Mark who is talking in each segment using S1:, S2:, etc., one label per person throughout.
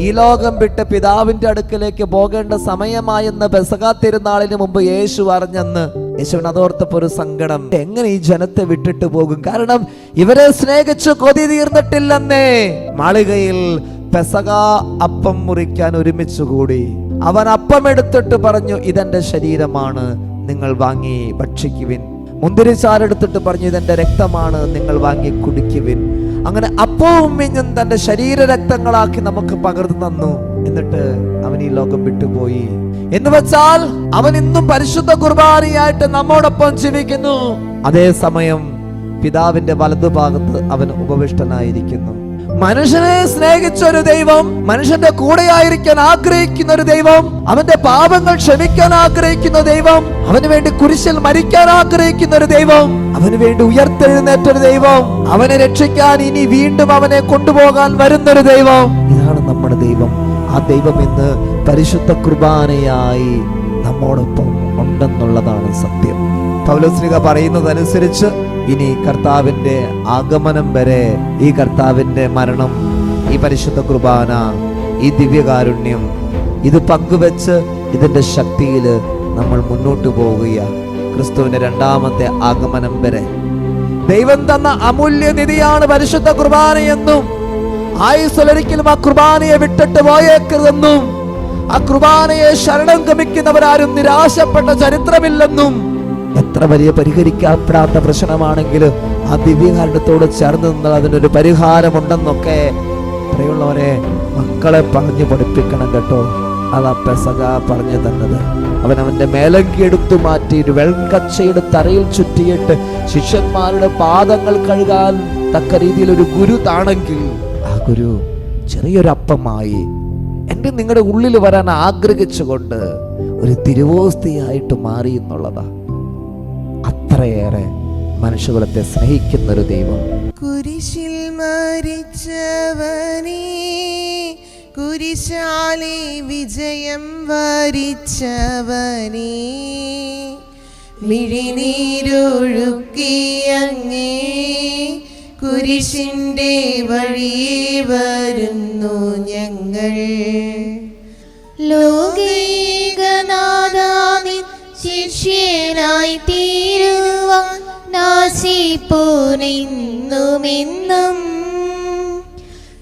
S1: ഈ ലോകം വിട്ട് പിതാവിന്റെ അടുക്കലേക്ക് പോകേണ്ട സമയമായെന്ന് പെസകാ തിരുനാളിന് മുമ്പ് യേശു അറിഞ്ഞെന്ന് യേശുവിന് അതോർത്തപ്പോ ഒരു സങ്കടം. എങ്ങനെ ഈ ജനത്തെ വിട്ടിട്ട് പോകും? കാരണം ഇവരെ സ്നേഹിച്ച് കൊതി തീർന്നിട്ടില്ലെന്നേ. മാളികയിൽ പെസക അപ്പം മുറിക്കാൻ ഒരുമിച്ച് കൂടി. അവൻ അപ്പം എടുത്തിട്ട് പറഞ്ഞു ഇതെന്റെ ശരീരമാണ് നിങ്ങൾ വാങ്ങി ഭക്ഷിക്കുവിൻ. മുന്തിരിച്ചാരെടുത്തിട്ട് പറഞ്ഞു ഇതെന്റെ രക്തമാണ് നിങ്ങൾ വാങ്ങി കുടിക്കുവിൻ. അങ്ങനെ അപ്പവും മിഞ്ഞും തന്റെ ശരീരരക്തങ്ങളാക്കി നമുക്ക് പകർന്നു തന്നു. എന്നിട്ട് അവൻ ഈ ലോകം വിട്ടുപോയി. എന്ന് വെച്ചാൽ അവൻ ഇന്നും പരിശുദ്ധ കുർബാനയായിട്ട് നമ്മോടൊപ്പം ജീവിക്കുന്നു. അതേസമയം പിതാവിന്റെ വലതുഭാഗത്ത് അവൻ ഉപവിഷ്ടനായിരിക്കുന്നു. മനുഷ്യനെ സ്നേഹിച്ച ഒരു ദൈവം മനുഷ്യന്റെ കൂടെയായിരിക്കാൻ ആഗ്രഹിക്കുന്ന ഒരു ദൈവം അവന്റെ പാപങ്ങൾ ക്ഷമിക്കാൻ ആഗ്രഹിക്കുന്ന ദൈവം അവന് വേണ്ടി കുരിശിൽ മരിക്കാൻ ആഗ്രഹിക്കുന്ന ഒരു ദൈവം അവന് വേണ്ടി ഉയർത്തെഴുന്നേറ്റ ഒരു ദൈവം അവനെ രക്ഷിക്കാൻ ഇനി വീണ്ടും അവനെ കൊണ്ടുപോകാൻ വരുന്നൊരു ദൈവം. ഇതാണ് നമ്മുടെ ദൈവം. ആ ദൈവം ഇന്ന് പരിശുദ്ധ കുർബാനയായി നമ്മോടൊപ്പം ഉണ്ടെന്നുള്ളതാണ് സത്യം. പൗലോസ്ലിക പറയുന്നതനുസരിച്ച് ഇനി കർത്താവിന്റെ ആഗമനം വരെ ഈ കർത്താവിന്റെ മരണം ഈ പരിശുദ്ധ കുർബാന ഈ ദിവ്യകാരുണ്യം ഇത് പങ്കുവെച്ച് ഇതിന്റെ ശക്തിയിൽ നമ്മൾ മുന്നോട്ട് പോവുകയാണ് ക്രിസ്തുവിന്റെ രണ്ടാമത്തെ ആഗമനം വരെ. ദൈവം തന്ന അമൂല്യ നിധിയാണ് പരിശുദ്ധ കുർബാനയെന്നും ആയുസ്സൊലൊരിക്കലും ആ കുർബാനയെ വിട്ടിട്ട് പോയേക്കരുതെന്നും ആ കുർബാനയെ ശരണം ഗമിക്കുന്നവരാരും നിരാശപ്പെട്ട ചരിത്രമില്ലെന്നും എത്ര വലിയ പരിഹരിക്കപ്പെടാത്ത പ്രശ്നമാണെങ്കിലും ആ ദിവ്യകാരണത്തോട് ചേർന്ന് നിന്ന് അതിനൊരു പരിഹാരമുണ്ടെന്നൊക്കെ പ്രിയമുള്ളവരെ മക്കളെ പറഞ്ഞു പഠിപ്പിക്കണം കേട്ടോ. അതാ പെസക പറഞ്ഞു തന്നത്. അവൻ മേലങ്കി എടുത്തു മാറ്റി ഒരു വെൺകച്ചയുടെ തറയിൽ ചുറ്റിയിട്ട് ശിഷ്യന്മാരുടെ പാദങ്ങൾ കഴുകാൻ തക്ക രീതിയിൽ ഒരു ഗുരു താണെങ്കിൽ ആ ഗുരു ചെറിയൊരപ്പമായി എന്റെ നിങ്ങളുടെ ഉള്ളിൽ വരാൻ ആഗ്രഹിച്ചുകൊണ്ട് ഒരു തിരുവോസ്തിയായിട്ട് മാറി എന്നുള്ളതാ. അത്രയേറെ മനുഷ്യകുലത്തെ സ്നേഹിക്കുന്ന ഒരു ദൈവം.
S2: കുരിശിൽ മരിച്ചവനേ കുരിശാലെ വിജയം വരിച്ചവനേ. മിഴിനീരൊഴുക്കിയങ്ങേ കുരിശിന്റെ വഴിയെ വരുന്നു ഞങ്ങൾ.
S3: ലോകൈകനാഥാനി നാശിപ്പോനെന്നുമെന്നും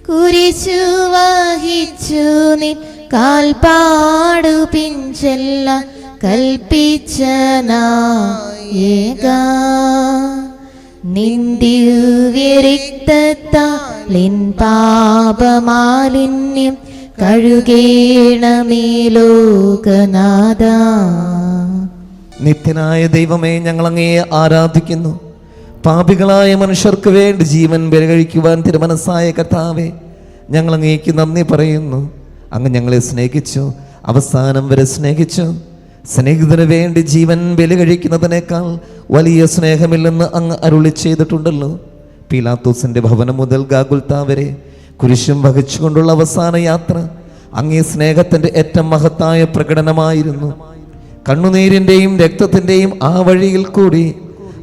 S3: കുരിശു വഹിച്ചു നിൻ കാൽപാടു പിഞ്ചെല്ല കൽപ്പിച്ച നായക. നിന്ദിവ്യരിക്തത്താലിൻ പാപമാലിന്യം കഴുകേണമേ
S1: നിത്യനായ ദൈവമേ ഞങ്ങൾ ആരാധിക്കുന്നു. പാപികളായ മനുഷ്യർക്ക് വേണ്ടി ജീവൻ ബലികഴിക്കുവാൻ തിരുമനസ്സായ കർത്താവെ ഞങ്ങൾ അങ്ങേക്ക് നന്ദി പറയുന്നു. അങ്ങ് ഞങ്ങളെ സ്നേഹിച്ചു അവസാനം വരെ സ്നേഹിച്ചു. സ്നേഹിതന് വേണ്ടി ജീവൻ ബലി കഴിക്കുന്നതിനേക്കാൾ വലിയ സ്നേഹമില്ലെന്ന് അങ്ങ് അരുളി ചെയ്തിട്ടുണ്ടല്ലോ. പീലാത്തോസിന്റെ ഭവനം മുതൽ ഗാഗുൽത്ത വരെ കുരിശും വഹിച്ചുകൊണ്ടുള്ള അവസാന യാത്ര അങ്ങേ സ്നേഹത്തിന്റെ ഏറ്റവും മഹത്തായ പ്രകടനമായിരുന്നു. കണ്ണുനീരിന്റെയും രക്തത്തിന്റെയും ആ വഴിയിൽ കൂടി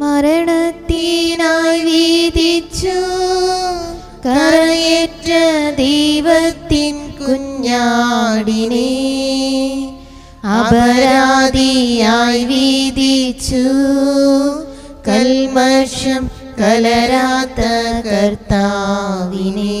S3: മരണത്തിനായി വീതിച്ചു കരയേറ്റ ദൈവത്തിൻ കുഞ്ഞാടിനെ അപരാധിയായി വീതിച്ചു കൽമഷം കലരാത്ത കർത്താവിനെ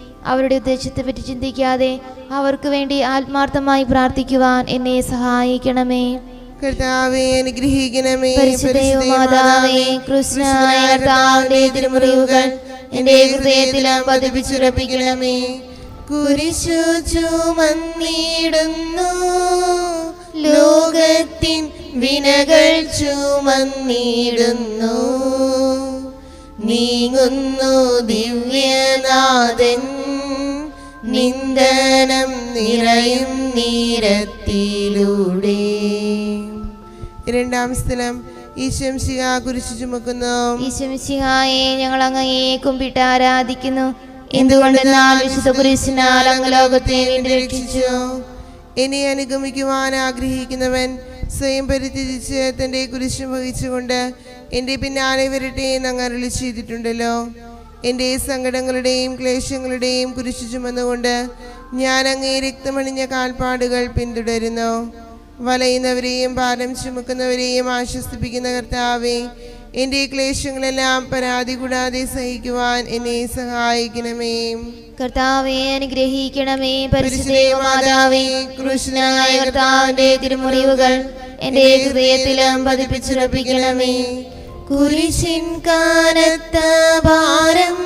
S3: അവരുടെ ഉദ്ദേശത്തെപ്പറ്റി ചിന്തിക്കാതെ അവർക്ക് വേണ്ടി ആത്മാർത്ഥമായി പ്രാർത്ഥിക്കുവാൻ എന്നെ സഹായിക്കണമേ.
S2: കർത്താവെ അനുഗ്രഹിക്കണമേ.
S3: പരിശുദ്ധമാതാവേ കൃഷ്ണനായ കർത്താവിന്റെ തിരുമുറിവുകൾ എന്റെ ഹൃദയത്തിലും പതിപ്പിച്ചുറപ്പിക്കണമേ.
S2: കുരിശു ചുമന്നിടുന്നു. ലോകത്തിൻ വിനകൾ ചുമന്നിടുന്നു. നീങ്ങുന്നു ദിവ്യനാഥൻ നിന്ദനം നിറയും നീരത്തിലൂടെ. രണ്ടാം സ്ഥലം ഈശംശിഹ കുരിശു ചുമക്കുന്നു.
S3: ഈശംശിഹായെ ഞങ്ങൾ അങ്ങയെ കുമ്പിട്ട് ആരാധിക്കുന്നു. എന്തുകൊണ്ടെന്നാൽ വിശുദ്ധ കുരിശിനാൽ അങ്ങ് ലോകത്തെ വീണ്ടും രക്ഷിച്ചു.
S2: എന്നെ അനുഗമിക്കുവാൻ ആഗ്രഹിക്കുന്നവൻ സ്വയം പരിത്യജിച്ച് തന്റെ കുരിശ് വഹിച്ചുകൊണ്ട് എന്റെ പിന്നാലെ വരട്ടെ എന്ന് അങ്ങ് അരളി ചെയ്തിട്ടുണ്ടല്ലോ. എന്റെ സങ്കടങ്ങളുടെയും ക്ലേശങ്ങളുടെയും കുരിശു ചുമന്നുകൊണ്ട് ഞാൻ അങ്ങേ രക്തമണിഞ്ഞ കാൽപ്പാടുകൾ പിന്തുടരുന്നു. വലയുന്നവരെയും ഭാരം ചുമക്കുന്നവരെയും ആശ്വസിപ്പിക്കുന്ന കർത്താവേ എന്റെ ക്ലേശങ്ങളെല്ലാം പരാതി കൂടാതെ സഹിക്കുവാൻ എന്നെ സഹായിക്കണമേ.
S3: കർത്താവേ അനുഗ്രഹിക്കണമേ. പരിശുദ്ധമാതാവേ കൃഷ്ണനായ തിരുമുറിവുകൾ എന്റെ ഹൃദയത്തിലും പതിപ്പിച്ചുറപ്പിക്കണമേ.
S2: കുരിശിൻ കാനത്ത ഭാരം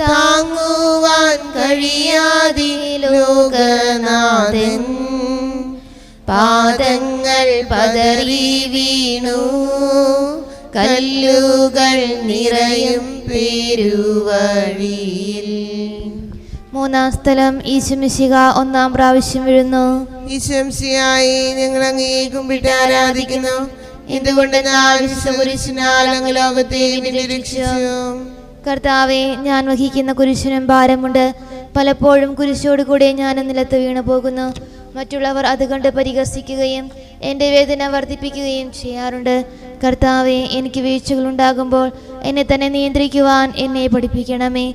S2: താങ്ങുവാൻ കഴിയാതി ലോകനാഥൻ. പാദങ്ങൾ പതറി വീണു കല്ലുകൾ നിറയും പെരുവഴിയിൽ.
S3: മൂന്നാം സ്ഥലം ഈശുമിശിക ഒന്നാം പ്രാവശ്യം വീഴുന്നു.
S2: ഈശംശിയായി ഞങ്ങൾ അങ്ങേക്കും വിട്ട് ആരാധിക്കുന്നു. എന്തുകൊണ്ട്
S3: കർത്താവെ ഞാൻ വഹിക്കുന്ന കുരിശിനും ഭാരമുണ്ട്. പലപ്പോഴും കുരിശോട് കൂടെ ഞാൻ നിലത്ത് വീണു പോകുന്നു. മറ്റുള്ളവർ അത് കണ്ട് പരിഹസിക്കുകയും എന്റെ വേദന വർദ്ധിപ്പിക്കുകയും ചെയ്യാറുണ്ട്. കർത്താവെ എനിക്ക് വീഴ്ചകൾ ഉണ്ടാകുമ്പോൾ എന്നെ തന്നെ നിയന്ത്രിക്കുവാൻ എന്നെ പഠിപ്പിക്കണമേ.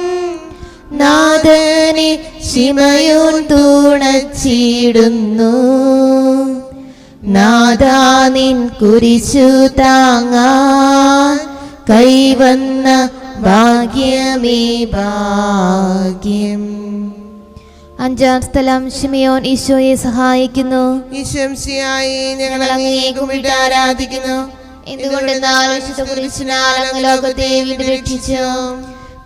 S3: നാഥനെ ശിമയോൻ തൂണച്ചിടുന്നു. നാദാ നിൻ കുരിശു താങ്ങാ കൈവന്ന ഭാഗ്യമേ ഭാഗ്യം. അഞ്ചാം സ്ഥലം ഷിമിയോൻ ഈശോയെ സഹായിക്കുന്നു.
S2: ഈശംസിയായി ഞങ്ങൾ അങ്ങേ കുമ്പിട്ട് ആരാധിക്കുന്നു.
S3: എന്തുകൊണ്ടെന്നാൽ ലോകത്തെ വീണ്ടും രക്ഷിച്ചു.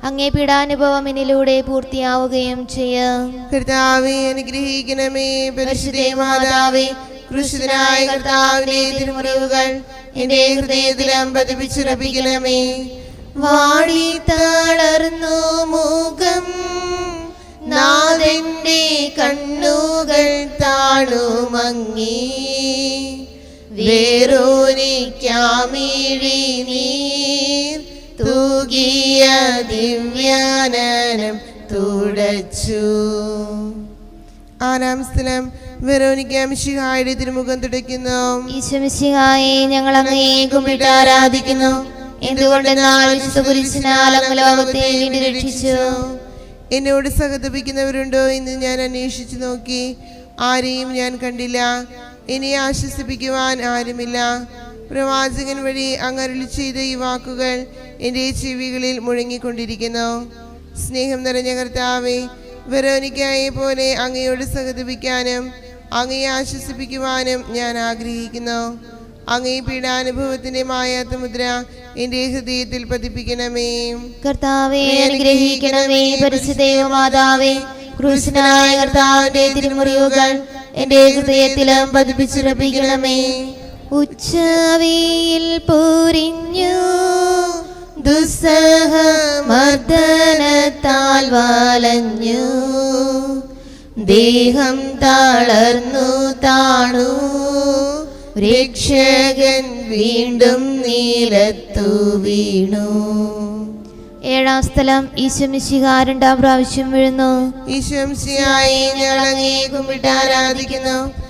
S3: അങ്ങേ പീഡാനുഭവം എന്നിലൂടെ പൂർത്തിയാവുകയും ചെയ്യാം.
S2: കർത്താവെ അനുഗ്രഹിക്കണമേ. പരിശുദ്ധ മാതാവേ കൃഷ്ണനായ കർത്താവിന്റെ തിരുമുറിവുകൾ എന്റെ ഹൃദയത്തിലും പതിപ്പിച്ചുറപ്പിക്കണമേ വാടി തളർന്നു മുഖം നാഥന്റെ കണ്ണുകൾ താണുമങ്ങി വേറോനിക്കാമിഴി നീർ തൂകിയ ദിവ്യാനനം തുടച്ചു. ആറാം സ്ഥലം വെറോനിക്ക മിശിഹായുടെ തിരുമുഖം തുടയ്ക്കുന്നു.
S3: ഈശ്വമിശിഹായെ ഞങ്ങൾ അങ്ങയെ കുമ്പിട്ട് ആരാധിക്കുന്നു. എന്തുകൊണ്ടെന്നാൽ ലോകത്തെ വീണ്ടും രക്ഷിച്ചു.
S2: എന്നോട് സഹതപിക്കുന്നവരുണ്ടോ എന്ന് ഞാൻ അന്വേഷിച്ചു നോക്കി. ആരെയും ഞാൻ കണ്ടില്ല. എന്നെ ആശ്വസിപ്പിക്കുവാൻ ആരുമില്ല. പ്രവാചകൻ വഴി അങ്ങ് അരുളി ചെയ്ത ഈ വാക്കുകൾ എന്റെ ചെവികളിൽ മുഴങ്ങിക്കൊണ്ടിരിക്കുന്നു. സ്നേഹം നിറഞ്ഞ കർത്താവെ വെറോനിക്കായെ പോലെ അങ്ങയോട് സഹതപിക്കാനും അങ്ങയെ ആശ്വസിപ്പിക്കുവാനും ഞാൻ ആഗ്രഹിക്കുന്നു. അങ്ങേ പീഡാനുഭവത്തിന്റെ മായാത്ത മുദ്ര എന്റെ ഹൃദയത്തിൽ പതിപ്പിക്കണമേ.
S3: കർത്താവെ അനുഗ്രഹിക്കണമേ പരിശുദ്ധയോ മാതാവേ ക്രൂശനായ കർത്താവിന്റെ തിരുമുറിവുകൾ എന്റെ ഹൃദയത്തിലും പതിപ്പിച്ചുറപ്പിക്കണമേ. ഉച്ചവിയിൽ പൊരിഞ്ഞു. ദുസ്സഹമർദ്ദനത്താൽ വലഞ്ഞു. ദേഹം താളർന്നു താണു. രക്ഷകൻ വീണ്ടും നീലത്തു വീണു. ഏഴാം സ്ഥലം ഈശ്വമിശിക രണ്ടാം പ്രാവശ്യം വീഴുന്നു.
S2: ഈശ്വംശിയായി ഞങ്ങൾ അങ്ങേ കുമ്പിട്ട് ആരാധിക്കുന്നു.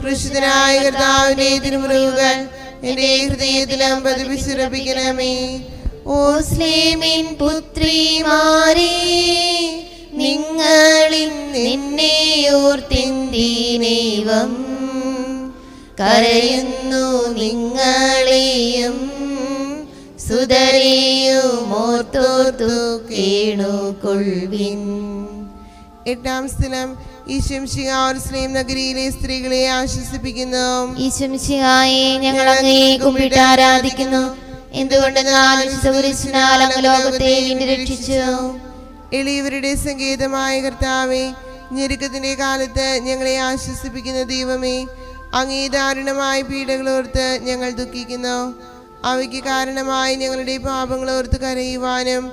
S2: കൃഷിതനായ കർത്താവിനെ തിരുമുറിവുകൾ എന്റെ ഹൃദയത്തിലും പതിപ്പിച്ചുറപ്പിക്കണമേ
S3: ഓ സ്ലേമിൻ പുത്രിമാരെ നിങ്ങളിൽ നിന്നെ ഓർത്തിന്തിനേവം കരയുന്നു നിങ്ങളെയും സുതരെയും ഓർത്തോർത്തു കൊൾവിൻ
S2: എട്ടാം സ്ഥലം നഗരിയിലെ സ്ത്രീകളെ ആശ്വസിപ്പിക്കുന്നു.
S3: ഞങ്ങൾ അങ്ങയെ കുമ്പിട്ട് ആരാധിക്കുന്നു. എന്തുകൊണ്ടെന്നാൽ അങ്ങ് ലോകത്തെ രക്ഷിച്ചു
S2: എളിയവരുടെ സംഗീതമായ കർത്താവെ ഞെരുക്കത്തിന്റെ കാലത്ത് ഞങ്ങളെ ആശ്വസിപ്പിക്കുന്ന ദൈവമേ അങ്ങേ ദാരുണമായ പീഡകളോർത്ത് ഞങ്ങൾ ദുഃഖിക്കുന്നു. അവയ്ക്ക് കാരണമായി ഞങ്ങളുടെ പാപങ്ങളോർത്ത് കരയുവാനും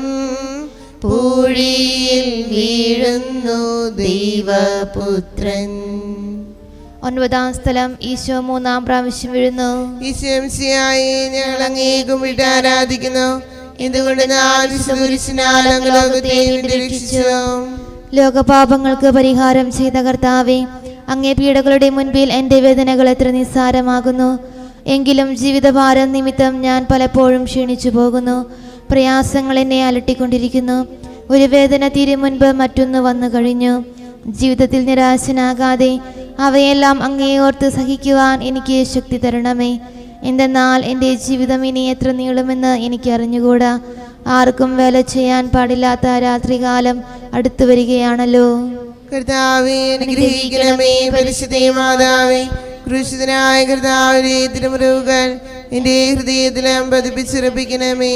S3: പൂഴിയിൽ വീഴുന്നു ദൈവപുത്രൻ. ഒൻപതാം സ്ഥലം ഈശോ മൂന്നാം പ്രാവശ്യം വീഴുന്നു.
S2: ഈശംസിയായി ഞങ്ങൾ അങ്ങേക്കും വിട്ട് ആരാധിക്കുന്നു. എന്തുകൊണ്ട് രക്ഷിച്ചു?
S3: ലോകപാപങ്ങൾക്ക് പരിഹാരം ചെയ്ത കർത്താവെ അങ്ങേ പീഡകളുടെ മുൻപിൽ എന്റെ വേദനകൾ എത്ര നിസ്സാരമാകുന്നു. എങ്കിലും ജീവിതഭാരം നിമിത്തം ഞാൻ പലപ്പോഴും ക്ഷീണിച്ചു പോകുന്നു. പ്രയാസങ്ങൾ എന്നെ അലട്ടിക്കൊണ്ടിരിക്കുന്നു. ഒരു വേദന തീരെ മുൻപ് മറ്റൊന്ന് വന്നു കഴിഞ്ഞു. ജീവിതത്തിൽ നിരാശനാകാതെ അവയെല്ലാം അങ്ങേയോർത്ത് സഹിക്കുവാൻ എനിക്ക് ശക്തി തരണമേ. എന്തെന്നാൽ എന്റെ ജീവിതം ഇനി എത്ര നീളുമെന്ന് എനിക്ക് അറിഞ്ഞുകൂടാ. ആർക്കും വേല ചെയ്യാൻ പാടില്ലാത്ത രാത്രികാലം അടുത്തു വരികയാണല്ലോ.
S2: കർത്താവേ അനുഗ്രഹിക്കണമേ പരിശുദ്ധേ മാതാവേ. ക്രൂശിതനായ കർത്താവിന്റെ തിരുമുറിവുകൾ എന്റെ ഹൃദയത്തിലും പതിപ്പിച്ചുറപ്പിക്കണമേ.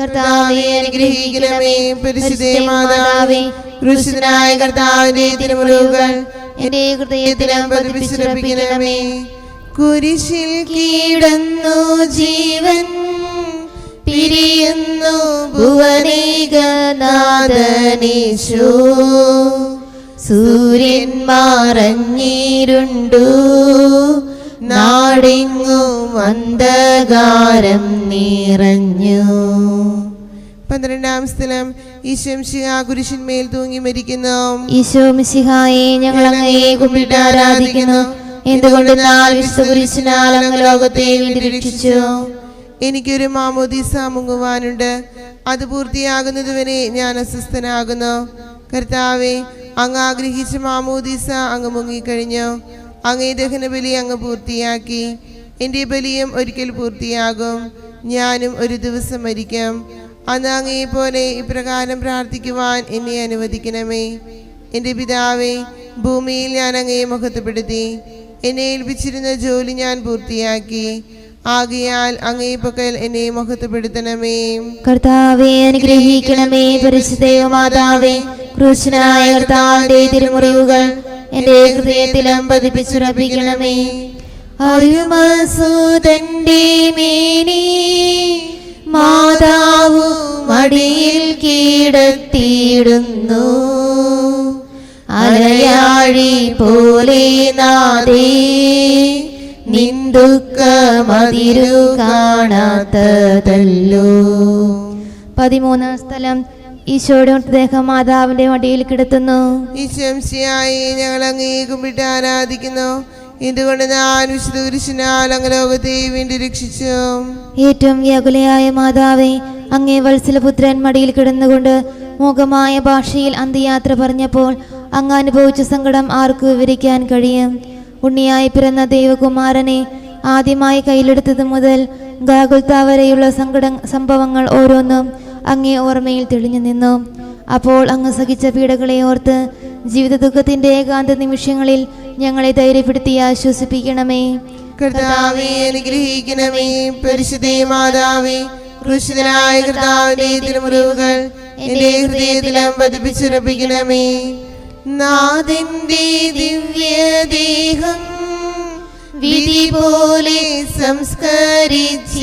S2: കർത്താവെ അനുഗ്രഹിക്കണമേ. പരിശുദ്ധേ മാതാവേ കുരിശിൽ കീടന്നു ജീവൻ പിരിയുന്നു ഭുവനേകനാഥനീശോ.
S3: സൂര്യൻ നാടെങ്ങും അന്ധകാരം നിറഞ്ഞു.
S2: പന്ത്രണ്ടാം സ്ഥലം. ഈശംശിഹ കുരിശിന്മേൽ തൂങ്ങി മരിക്കുന്നു.
S3: ഈശോ മിശിഹായെ ഞങ്ങൾ അങ്ങയെ കുമ്പിട്ട് ആരാധിക്കുന്നു. എന്തുകൊണ്ട് അങ്ങ് ലോകത്തെ വീണ്ടും രക്ഷിച്ചു.
S2: എനിക്കൊരു മാമോദീസ മുങ്ങുവാനുണ്ട്. അത് പൂർത്തിയാകുന്നതുവരെ ഞാൻ അസ്വസ്ഥനാകുന്നു. കർത്താവെ അങ്ങ് ആഗ്രഹിച്ച മാമോദീസ അങ്ങ് മുങ്ങിക്കഴിഞ്ഞു. അങ്ങേ ദഹനബലി അങ്ങ് പൂർത്തിയാക്കി. എന്റെ ബലിയും ഒരിക്കൽ പൂർത്തിയാകും. ഞാനും ഒരു ദിവസം മരിക്കും. അന്ന് അങ്ങയെ പോലെ ഇപ്രകാരം പ്രാർത്ഥിക്കുവാൻ എന്നെ അനുവദിക്കണമേ. എന്റെ പിതാവേ ഭൂമിയിൽ ഞാൻ അങ്ങയെ മഹത്വപ്പെടുത്തി എന്നെ ഏൽപ്പിച്ചിരുന്ന ജോലി ഞാൻ പൂർത്തിയാക്കി. ആകയാൽ അങ്ങേ പക്കൽ എന്നെ മഹത്വപ്പെടുത്തണമേ
S3: കർത്താവെ അനുഗ്രഹിക്കണമേ പരിശുദ്ധ മാതാവേ ക്രൂശനായ കർത്താവിന്റെ തിരുമുറിവുകൾ എന്റെ ഹൃദയത്തിലും പതിപ്പിച്ചുറപ്പിക്കണമേ. അരുമസൂതന്റെ മേനി മാതാവു മടിയിൽ കീടത്തിയിടുന്നു. അലയാഴി പോലെ നാദേ നിന്ദുക്ക മതിരു കാണാത്തതല്ലോ. പതിമൂന്നാം സ്ഥലം ഈശോയുടെ മൃതദേഹം മാതാവിന്റെ മടിയിൽ കിടത്തുന്നു.
S2: ഈശംശിയായി ഞങ്ങൾ അങ്ങേക്കും വിട്ട് ആരാധിക്കുന്നു. എന്തുകൊണ്ട് ഞാൻ വിശുദ്ധ കുരിശിനാൽ അങ്ങ് ലോകത്തെ വീണ്ടും രക്ഷിച്ചു?
S3: ഏറ്റവും വ്യാകുലയായ മാതാവേ അങ്ങേ വത്സലപുത്രൻ മടിയിൽ കിടന്നുകൊണ്ട് മൂകമായ ഭാഷയിൽ അന്ത്യയാത്ര പറഞ്ഞപ്പോൾ അങ്ങ് അനുഭവിച്ച സങ്കടം ആർക്ക് വിവരിക്കാൻ കഴിയും. ഉണ്ണിയായി പിറന്ന ദൈവകുമാരനെ ആദ്യമായി കയ്യിലെടുത്തത് മുതൽ ഗാകുൽത്ത വരെയുള്ള സങ്കട സംഭവങ്ങൾ ഓരോന്നും അങ്ങേ ഓർമ്മയിൽ തെളിഞ്ഞു നിന്നു. അപ്പോൾ അങ്ങ് സഹിച്ച പീഡകളെ ഓർത്ത് ജീവിത ദുഃഖത്തിന്റെ ഏകാന്ത നിമിഷങ്ങളിൽ ഞങ്ങളെ ധൈര്യപ്പെടുത്തി ആശ്വസിപ്പിക്കണമേ.
S2: അനുഗ്രഹിക്കണമേ. പരിശുദ്ധ ഹൃദയത്തിലും ദിവ്യദേഹം വിധി പോലെ സംസ്കരിച്ചിടുന്നിതാ.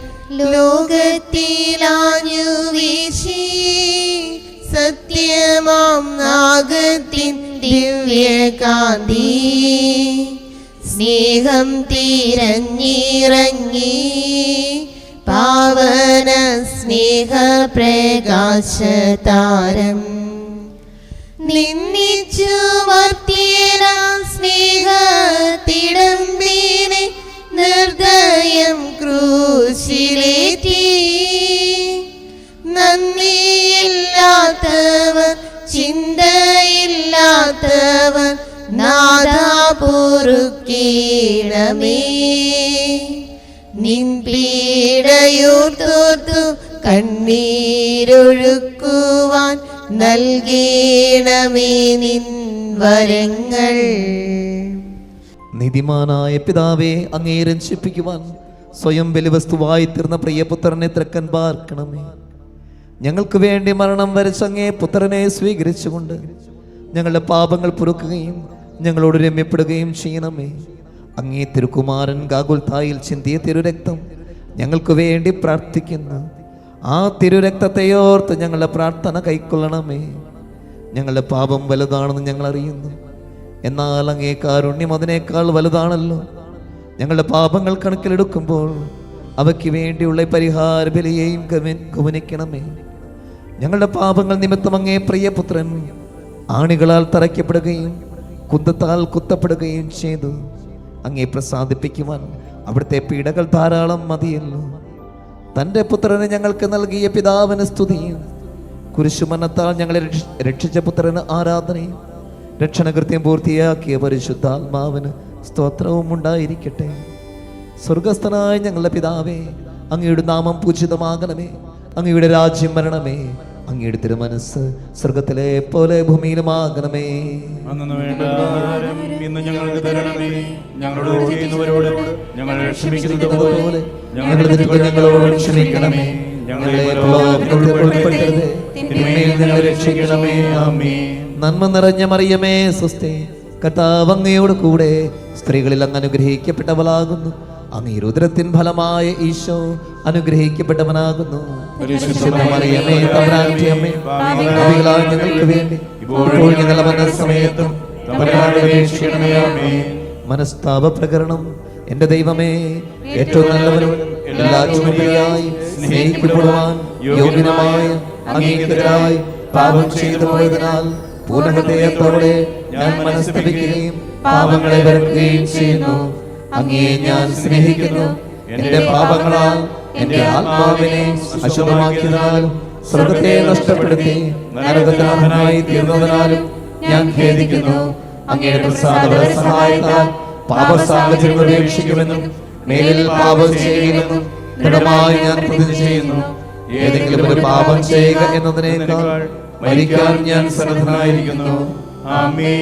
S2: ലോകത്തിലാഞ്ഞു വീശി സത്യമാം നാഗത്തിൻ ദിവ്യകാന്തി. സ്നേഹം തിരഞ്ഞിറങ്ങി പാവന സ്നേഹ പ്രകാശതാരം. നിന്നിച്ചു മർത്തിയന സ്നേഹത്തിടമ്പീനെ നിർദ്ദയം ക്രൂശിലേറ്റി. നന്ദിയില്ലാത്തവർ ചിന്തയില്ലാത്തവർ നാദാ പൊറുക്കീണമേ നിൻ പീഡയൂർത്തോർത്തു കണ്ണീരൊഴുക്കുവാൻ നൽകീണമേ നിൻ വരങ്ങൾ.
S1: നീതിമാനായ പിതാവേ അങ്ങേ രഞ്ജിപ്പിക്കുവാൻ സ്വയം ബലിവസ്തുവായി തീർന്ന പ്രിയപുത്രനെ തൃക്കൻ പാർക്കണമേ ഞങ്ങൾക്ക് വേണ്ടി മരണം വരച്ച അങ്ങേ പുത്രനെ സ്വീകരിച്ചുകൊണ്ട് ഞങ്ങളുടെ പാപങ്ങൾ പൊറുക്കുകയും ഞങ്ങളോട് രമ്യപ്പെടുകയും ചെയ്യണമേ. അങ്ങേ തിരുക്കുമാരൻ ഗാഗുൽത്തായിൽ ചിന്തിയ തിരുരക്തം ഞങ്ങൾക്ക് വേണ്ടി പ്രാർത്ഥിക്കുന്നു. ആ തിരുരക്തത്തെയോർത്ത് ഞങ്ങളുടെ പ്രാർത്ഥന കൈക്കൊള്ളണമേ. ഞങ്ങളുടെ പാപം വലുതാണെന്ന് ഞങ്ങൾ അറിയുന്നു എന്നാൽ അങ്ങേ കാരുണ്യം അതിനേക്കാൾ വലുതാണല്ലോ. ഞങ്ങളുടെ പാപങ്ങൾ കണക്കിലെടുക്കുമ്പോൾ അവയ്ക്ക് വേണ്ടിയുള്ള പരിഹാര ബലിയെയും ഗമനിക്കണമേ ഞങ്ങളുടെ പാപങ്ങൾ നിമിത്തം അങ്ങേ പ്രിയപുത്രൻ ആണികളാൽ തറയ്ക്കപ്പെടുകയും കുന്തത്താൽ കുത്തപ്പെടുകയും ചെയ്തു. അങ്ങേ പ്രസാദിപ്പിക്കുവാൻ അവിടുത്തെ പീഡകൾ ധാരാളം മതിയല്ലോ. തന്റെ പുത്രനെ ഞങ്ങൾക്ക് നൽകിയ പിതാവിന് സ്തുതിയും. കുരിശുമരണത്താൽ ഞങ്ങളെ രക്ഷിച്ച പുത്രന് ആരാധനയും രക്ഷണകൃത്യം പൂർത്തിയാക്കിയ പരിശുദ്ധാത്മാവിന് സ്തോത്രവും ഉണ്ടായിരിക്കട്ടെ. സ്വർഗസ്ഥനായ ഞങ്ങളുടെ പിതാവേ അങ്ങയുടെ നാമം പൂജിതമാകണമേ. അങ്ങയുടെ രാജ്യം വരണമേ. അങ്ങയുടെ തിരുമനസ് സ്വർഗത്തിലെ പോലെ ഭൂമിയിലുമാകണമേ.
S4: ഇന്ന് ഞങ്ങൾക്ക് തരണമേ. ഞങ്ങളോട് ചെയ്യുന്നവരോട് ഞങ്ങൾ ക്ഷമിക്കുന്നത് പോലെ ഞങ്ങളുടെ തെറ്റുകൾ ഞങ്ങളോട് ക്ഷമിക്കണമേ. ഞങ്ങളെ തിന്മയിൽ നിന്ന് രക്ഷിക്കണമേ. ആമേ
S1: നന്മ നിറഞ്ഞ മറിയമേ സ്വസ്ഥേ കർത്താവ് അങ്ങയോട് കൂടെ സ്ത്രീകളിൽ അങ്ങ് അനുഗ്രഹിക്കപ്പെട്ടവളാകുന്നു. അങ്ങ് രുദ്രത്തിൻ ഫലമായ ഈശോ അനുഗ്രഹിക്കപ്പെട്ടവനാകുന്നു. മറിയമേ പാപികളായ ഞങ്ങൾക്ക് വേണ്ടി. ഇപ്പോൾ
S4: തമ്പുരാനോട് അപേക്ഷിക്കണമേ ആമേ
S1: മനസ്താപ പ്രകരണം എന്റെ ദൈവമേ ഏറ്റവും നല്ലവനും എല്ലാ ചുമതലയായി സ്നേഹിക്കപ്പെടുവാൻ യോഗ്യനമായ അംഗീകൃതരായി പാപം ചെയ്തു പോയതിനാൽ പൂർണഹൃദയത്തോടെ ഞാൻ മനസ്സിപ്പിക്കുകയും പാപങ്ങളെ വെറുക്കുകയും ചെയ്യുന്നു. അങ്ങേ ഞാൻ സ്നേഹിക്കുന്നു. എന്റെ പാപങ്ങളാൽ എന്റെ ആത്മാവിനെ അശുഭമാക്കിയതിനാലും സ്വർഗത്തെ നഷ്ടപ്പെടുത്തി നരകനാഥനായി തീർന്നതിനാലും ഞാൻ ഖേദിക്കുന്നു. അങ്ങയുടെ പ്രസാദ സഹായത്താൽ സാഹചര്യം ഉപേക്ഷിക്കുമെന്നും മേലിൽ പാപം ചെയ്യുമെന്നും ദൃഢമായി ഞാൻ പ്രതിജ്ഞ ചെയ്യുന്നു. ഏതെങ്കിലും ഒരു പാപം ചെയ്യുക എന്നതിനേക്കാൾ മരിക്കാൻ ഞാൻ സന്നദ്ധനായിരിക്കുന്നു.
S4: ആമേ